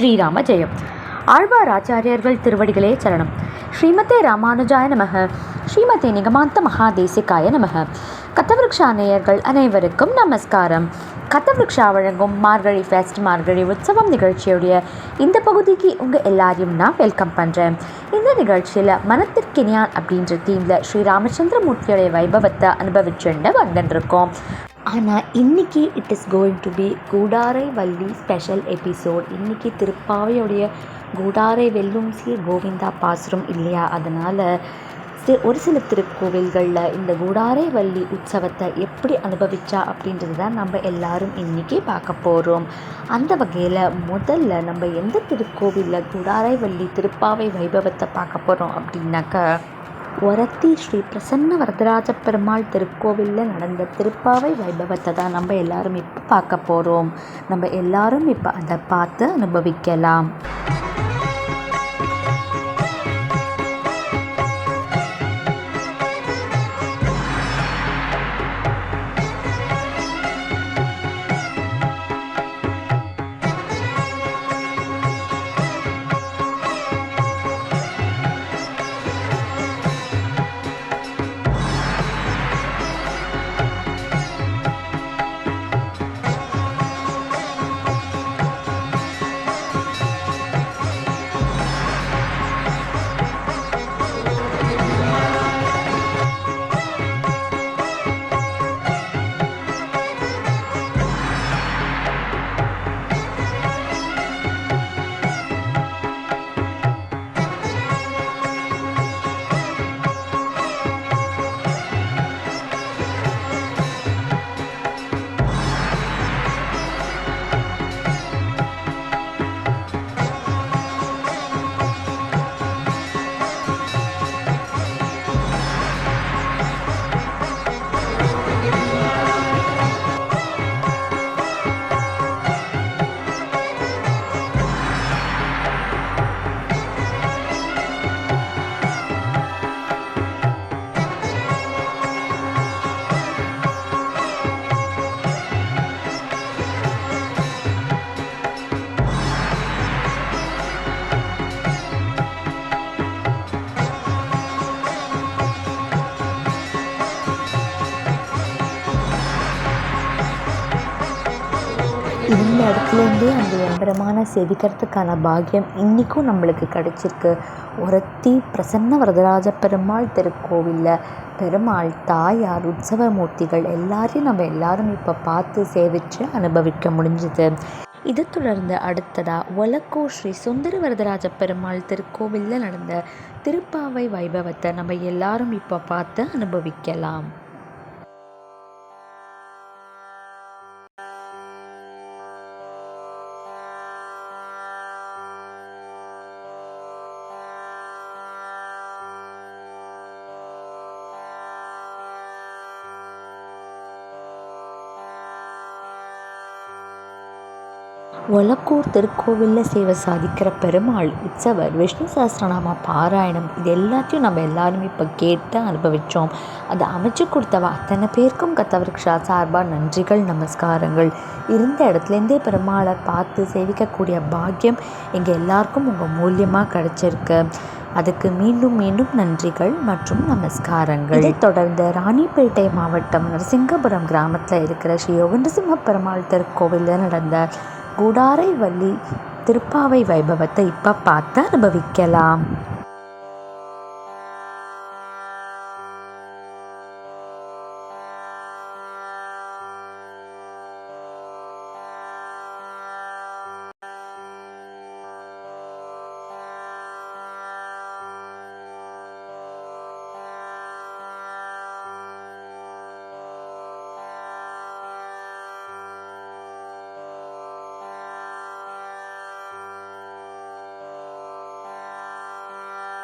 ஸ்ரீராம ஜெயம். ஆழ்வார் ஆச்சாரியர்கள் திருவடிகளே சரணம். ஸ்ரீமதே ராமானுஜாய நமக. ஸ்ரீமதே நிகமாந்த மகாதேசிகாய நமக. கத்தவிருக்ஷா நேயர்கள் அனைவருக்கும் நமஸ்காரம். கத்தவிருக்ஷா வழங்கும் மார்கழி ஃபெஸ்ட் மார்கழி உற்சவம் நிகழ்ச்சியுடைய இந்த பகுதிக்கு உங்கள் எல்லாரையும் நான் வெல்கம் பண்ணுறேன் இந்த நிகழ்ச்சியில் மனத்திற்கினியான் அப்படின்ற தீமில் ஸ்ரீ ராமச்சந்திரமூர்த்தியுடைய வைபவத்தை அனுபவிச்சுண்டு வந்துட்டுருக்கோம் ஆனால் இன்றைக்கி it is going to be Koodarai Valli special episode இன்றைக்கி திருப்பாவையுடைய கூடாரை வெல்லும் சீர் கோவிந்தா பாசுரம் இல்லையா? அதனால் ஒரு சில திருக்கோவில்களில் இந்த கூடாரை வள்ளி உற்சவத்தை எப்படி அனுபவிச்சா அப்படின்றது தான் நம்ம எல்லாரும் இன்றைக்கி பார்க்க போகிறோம் அந்த வகையில் முதல்ல நம்ம எந்த திருக்கோவிலில் கூடாரை வள்ளி திருப்பாவை வைபவத்தை பார்க்க போகிறோம் அப்படின்னாக்கா ஒரத்தி ஸ்ரீ பிரசன்ன வரதராஜ பெருமாள் திருக்கோவிலில் நடந்த திருப்பாவை வைபவத்தை தான் நம்ம எல்லாரும் இப்போ பார்க்க போகிறோம் நம்ம எல்லாரும் இப்போ அதை பார்த்து அனுபவிக்கலாம். இந்த இடத்துலேருந்தே அந்த எம்பரமான செவிக்கிறதுக்கான பாக்கியம் இன்றைக்கும் நம்மளுக்கு கிடைச்சிருக்கு. ஒருத்தி பிரசன்ன வரதராஜ பெருமாள் திருக்கோவிலில் பெருமாள் தாயார் உற்சவ மூர்த்திகள் எல்லாரையும் நம்ம எல்லாரும் இப்போ பார்த்து சேவித்து அனுபவிக்க முடிஞ்சுது. இதை தொடர்ந்து அடுத்ததாக ஒலக்கோ ஸ்ரீ சுந்தர வரதராஜ பெருமாள் திருக்கோவிலில் நடந்த திருப்பாவை வைபவத்தை நம்ம எல்லாரும் இப்போ பார்த்து அனுபவிக்கலாம். ஒலக்கூர் திருக்கோவிலில் சேவை சாதிக்கிற பெருமாள் உற்சவர் விஷ்ணு சஹஸ்ரநாம பாராயணம் இது எல்லாத்தையும் நம்ம எல்லாரும் இப்போ கேட்டு அனுபவித்தோம் அதை அமைச்சு கொடுத்தவ அத்தனை பேருக்கும் கத்தவருக்ஷா சார்பாக நன்றிகள் நமஸ்காரங்கள். இருந்த இடத்துலேருந்தே பெருமாளை பார்த்து சேவிக்கக்கூடிய பாக்கியம் எங்கள் எல்லாருக்கும் உங்கள் மூலியமாக கிடச்சிருக்கு. அதுக்கு மீண்டும் மீண்டும் நன்றிகள் மற்றும் நமஸ்காரங்கள். இதைத் தொடர்ந்து ராணிப்பேட்டை மாவட்டம் நரசிங்கபுரம் கிராமத்தில் இருக்கிற ஸ்ரீ யோகநரசிம்ம பெருமாள் திருக்கோவிலில் நடந்த கூடாரை வள்ளி திருப்பாவை வைபவத்தை இப்போ பார்த்து அனுபவிக்கலாம்.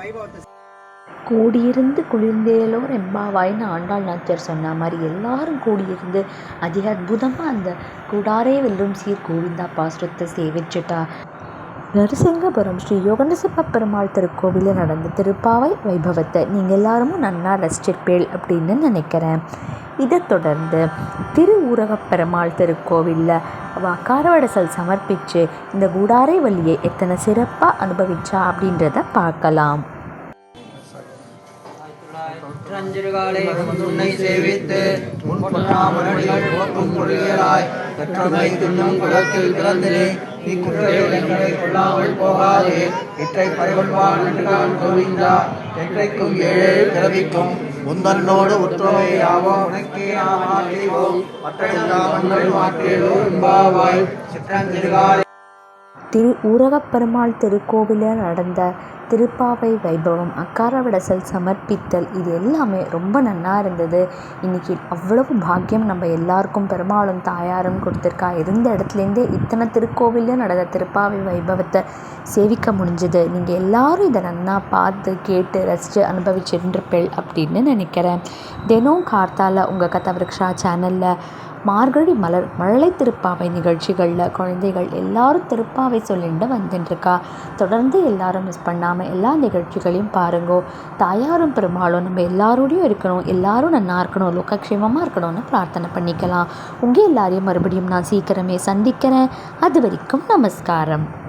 வைபவத்தை கூடியிருந்து குளிர்ந்தேலோர் எம்பாவாயின்னு ஆண்டாள் நாச்சியார் சொன்ன மாதிரி எல்லாரும் கூடியிருந்து அதிக அற்புதமாக அந்த கூடாரே வெல்லும் சீர் கோவிந்தா பாசுரத்தை சேவிச்சுட்டா. நரசிங்கபுரம் ஸ்ரீ யோகநசிப்ப பெருமாள் திருக்கோவிலில் நடந்த திருப்பாவை வைபவத்தை நீங்கள் எல்லாரும் நன்னா ரசிச்சிருப்பேள் அப்படின்னு நினைக்கிறேன். இதை தொடர்ந்து திரு ஊரகப்பெருமாள் திருக்கோவிலில் காரவடசல் சமர்ப்பித்து இந்த கூடாரை வழியை எத்தனை சிறப்பாக அனுபவிச்சா அப்படின்றத பார்க்கலாம். அஞ்சிறுகாலை உன்னை சேவித்து உன் போக்கும் கற்றமை தின்னும் குலத்தில் நீ குற்றங்களை கொள்ளாமல் போகாதே இற்றை பரவல்வான் என்று நான் கோவிந்தா. என்றைக்கும் ஏழு பிறவிக்கும் முந்தன்னோடு உற்றவை யாவோம் உனக்கே ஆமால் செய்வோம் மற்றையெல்லாம் அன்னை மாற்றேலோ என்பாவாய் சிற்றஞ்சிறுகாலை திரு ஊரகப்பெருமாள் திருக்கோவிலில் நடந்த திருப்பாவை வைபவம் அக்காரவிடசல் சமர்ப்பித்தல் இது எல்லாமே ரொம்ப நன்னா இருந்தது. இன்றைக்கி அவ்வளவு பாக்கியம் நம்ம எல்லாருக்கும் பெருமாளும் தாயாரும் கொடுத்துருக்கா. இருந்த இடத்துலேருந்தே இத்தனை திருக்கோவிலையும் நடந்த திருப்பாவை வைபவத்தை சேவிக்க முடிஞ்சது. நீங்கள் எல்லாரும் இதை நன்னா பார்த்து கேட்டு ரசித்து அனுபவிச்சிருந்திருப்பேள் அப்படின்னு நினைக்கிறேன். தினம் கார்த்தால உங்கள் கதவிருக்ஷா சேனலில் மார்கழி மலர் மழலை திருப்பாவை நிகழ்ச்சிகளில் குழந்தைகள் எல்லாரும் திருப்பாவை சொல்லிட்டு வந்துட்டுருக்கா தொடர்ந்து எல்லாரும் மிஸ் பண்ணாமல் எல்லா நிகழ்ச்சிகளையும் பாருங்கோ. தாயாரும் பெருமாளும் நம்ம எல்லாரோடையும் இருக்கணும் எல்லாரும் நல்லா இருக்கணும் லோகக்ஷேமமாக இருக்கணும்னு பிரார்த்தனை பண்ணிக்கலாம். உங்கள் எல்லாரையும் மறுபடியும் நான் சீக்கிரமே சந்திக்கிறேன். அது வரைக்கும் நமஸ்காரம்.